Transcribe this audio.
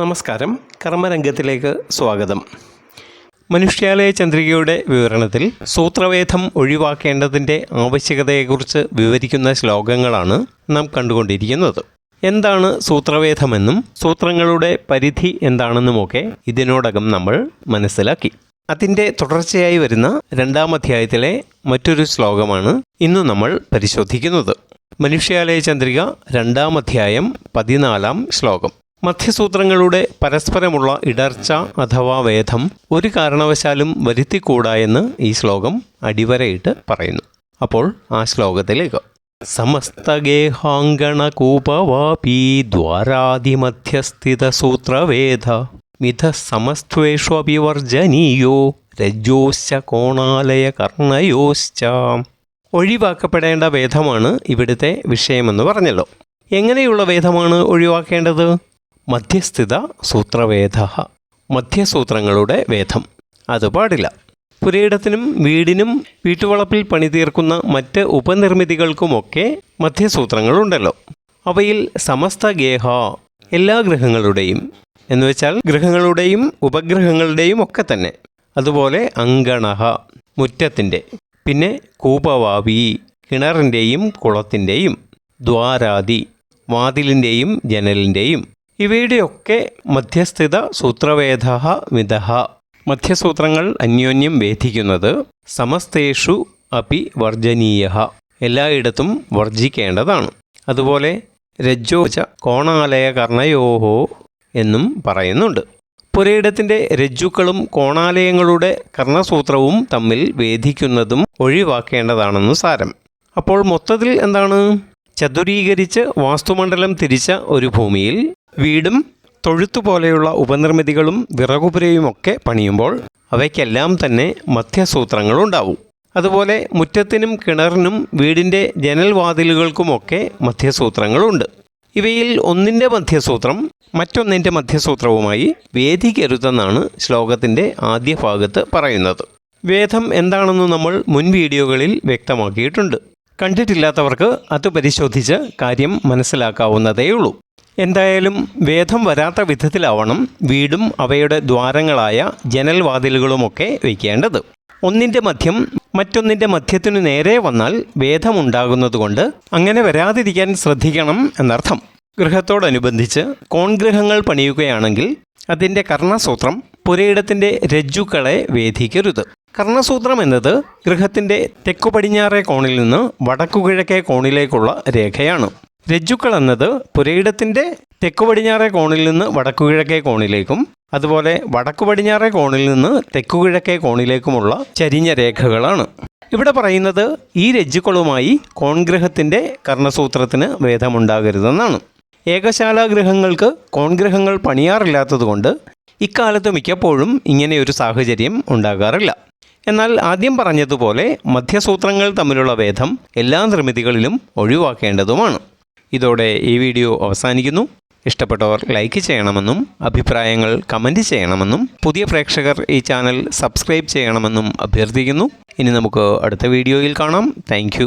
നമസ്കാരം. കർമ്മരംഗത്തിലേക്ക് സ്വാഗതം. മനുഷ്യാലയ ചന്ദ്രികയുടെ വിവരണത്തിൽ സൂത്രവേദം ഒഴിവാക്കേണ്ടതിന്റെ ആവശ്യകതയെക്കുറിച്ച് വിവരിക്കുന്ന ശ്ലോകങ്ങളാണ് നാം കണ്ടുകൊണ്ടിരിക്കുന്നത്. എന്താണ് സൂത്രവേദമെന്നും സൂത്രങ്ങളുടെ പരിധി എന്താണെന്നുമൊക്കെ ഇതിനോടകം നമ്മൾ മനസ്സിലാക്കി. അതിന്റെ തുടർച്ചയായി വരുന്ന രണ്ടാം അധ്യായത്തിലെ മറ്റൊരു ശ്ലോകമാണ് ഇന്ന് നമ്മൾ പരിശോധിക്കുന്നത്. മനുഷ്യാലയ ചന്ദ്രിക രണ്ടാം അധ്യായം പതിനാലാം ശ്ലോകം. മധ്യസൂത്രങ്ങളുടെ പരസ്പരമുള്ള ഇടർച്ച അഥവാ വേദം ഒരു കാരണവശാലും വരുത്തിക്കൂടാ എന്ന് ഈ ശ്ലോകം അടിവരയിട്ട് പറയുന്നു. അപ്പോൾ ആ ശ്ലോകത്തിലേക്ക്. സമസ്തഗേഹാങ്കണകൂപവാപീ മിഥ സമസ്ത്വേഷ്വപി വർജനീയോ രജ്ജോശ്ച കോണാലയ കർണയോശ്ച ഒഴിവാക്കപ്പെടേണ്ട വേദമാണ് ഇവിടുത്തെ വിഷയമെന്ന് പറഞ്ഞല്ലോ. എങ്ങനെയുള്ള വേദമാണ് ഒഴിവാക്കേണ്ടത്? മധ്യസ്ഥിത സൂത്രവേദ മധ്യസൂത്രങ്ങളുടെ വേദം. അത് പാടില്ല. പുരയിടത്തിനും വീടിനും വീട്ടുവളപ്പിൽ പണി തീർക്കുന്ന മറ്റ് ഉപനിർമ്മിതികൾക്കുമൊക്കെ മധ്യസൂത്രങ്ങളുണ്ടല്ലോ. അവയിൽ സമസ്ത ഗേഹ എല്ലാ ഗ്രഹങ്ങളുടെയും എന്നുവെച്ചാൽ ഗ്രഹങ്ങളുടെയും ഉപഗ്രഹങ്ങളുടെയും ഒക്കെ തന്നെ. അതുപോലെ അങ്കണഹ മുറ്റത്തിന്റെ പിന്നെ കൂപവാവി കിണറിന്റെയും കുളത്തിന്റെയും ദ്വാരാതി വാതിലിന്റെയും ജനലിന്റെയും ഇവയുടെയൊക്കെ മധ്യസ്ഥിത സൂത്രവേദ മിതഹ മധ്യസൂത്രങ്ങൾ അന്യോന്യം വേദിക്കുന്നത് സമസ്തേഷു അപി വർജനീയ എല്ലായിടത്തും വർജിക്കേണ്ടതാണ്. അതുപോലെ രജ്ജോച കോണാലയ കർണയോഹോ എന്നും പറയുന്നുണ്ട്. പുരയിടത്തിന്റെ രജ്ജുക്കളും കോണാലയങ്ങളുടെ കർണസൂത്രവും തമ്മിൽ വേദിക്കുന്നതും ഒഴിവാക്കേണ്ടതാണെന്ന് സാരം. അപ്പോൾ മൊത്തത്തിൽ എന്താണ്? ചതുരീകരിച്ച് വാസ്തുമണ്ഡലം തിരിച്ച ഒരു ഭൂമിയിൽ വീടും തൊഴുത്തു പോലെയുള്ള ഉപനിർമ്മിതികളും വിറകുപുരയുമൊക്കെ പണിയുമ്പോൾ അവയ്ക്കെല്ലാം തന്നെ മധ്യസൂത്രങ്ങളുണ്ടാവും. അതുപോലെ മുറ്റത്തിനും കിണറിനും വീടിന്റെ ജനൽവാതിലുകൾക്കുമൊക്കെ മധ്യസൂത്രങ്ങളുണ്ട്. ഇവയിൽ ഒന്നിന്റെ മധ്യസൂത്രം മറ്റൊന്നിന്റെ മധ്യസൂത്രവുമായി വേദിക്കരുതെന്നാണ് ശ്ലോകത്തിന്റെ ആദ്യ ഭാഗത്ത് പറയുന്നത്. വേദം എന്താണെന്ന് നമ്മൾ മുൻ വീഡിയോകളിൽ വ്യക്തമാക്കിയിട്ടുണ്ട്. കണ്ടിട്ടില്ലാത്തവർക്ക് അത് പരിശോധിച്ച് കാര്യം മനസ്സിലാക്കാവുന്നതേയുള്ളൂ. എന്തായാലും വേദം വരാത്ത വിധത്തിലാവണം. വീടും അവയുടെ ദ്വാരങ്ങളായ ജനൽവാതിലുകളുമൊക്കെ വയ്ക്കേണ്ടത് ഒന്നിന്റെ മധ്യം മറ്റൊന്നിന്റെ മധ്യത്തിനു നേരെ വന്നാൽ വേദമുണ്ടാകുന്നതുകൊണ്ട് അങ്ങനെ വരാതിരിക്കാൻ ശ്രദ്ധിക്കണം എന്നർത്ഥം. ഗൃഹത്തോടനുബന്ധിച്ച് കോൺഗ്രഹങ്ങൾ പണിയുകയാണെങ്കിൽ അതിന്റെ കർണസൂത്രം പുരയിടത്തിന്റെ രജ്ജുക്കളെ വേദിക്കരുത്. കർണസൂത്രം എന്നത് ഗൃഹത്തിന്റെ തെക്കു പടിഞ്ഞാറേ കോണിൽ നിന്ന് വടക്കു കിഴക്കേ കോണിലേക്കുള്ള രേഖയാണ്. രജ്ജുക്കൾ എന്നത് പുരയിടത്തിന്റെ തെക്കു പടിഞ്ഞാറേ കോണിൽ നിന്ന് വടക്കു കിഴക്കേ കോണിലേക്കും അതുപോലെ വടക്കു പടിഞ്ഞാറേ കോണിൽ നിന്ന് തെക്കു കിഴക്കേ കോണിലേക്കുമുള്ള ചരിഞ്ഞ രേഖകളാണ്. ഇവിടെ പറയുന്നത് ഈ രജ്ജുക്കളുമായി കോൺഗ്രഹത്തിന്റെ കർണസൂത്രത്തിന് ഭേദമുണ്ടാകരുതെന്നാണ്. ഏകശാലാഗ്രഹങ്ങൾക്ക് കോൺഗ്രഹങ്ങൾ പണിയാറില്ലാത്തതുകൊണ്ട് ഇക്കാലത്ത് മിക്കപ്പോഴും ഇങ്ങനെയൊരു സാഹചര്യം ഉണ്ടാകാറില്ല. എന്നാൽ ആദ്യം പറഞ്ഞതുപോലെ മധ്യസൂത്രങ്ങൾ തമ്മിലുള്ള ഭേദം എല്ലാ നിർമ്മിതികളിലും ഒഴിവാക്കേണ്ടതുമാണ്. ഇതോടെ ഈ വീഡിയോ അവസാനിക്കുന്നു. ഇഷ്ടപ്പെട്ടവർ ലൈക്ക് ചെയ്യണമെന്നും അഭിപ്രായങ്ങൾ കമന്റ് ചെയ്യണമെന്നും പുതിയ പ്രേക്ഷകർ ഈ ചാനൽ സബ്സ്ക്രൈബ് ചെയ്യണമെന്നും അഭ്യർത്ഥിക്കുന്നു. ഇനി നമുക്ക് അടുത്ത വീഡിയോയിൽ കാണാം. താങ്ക്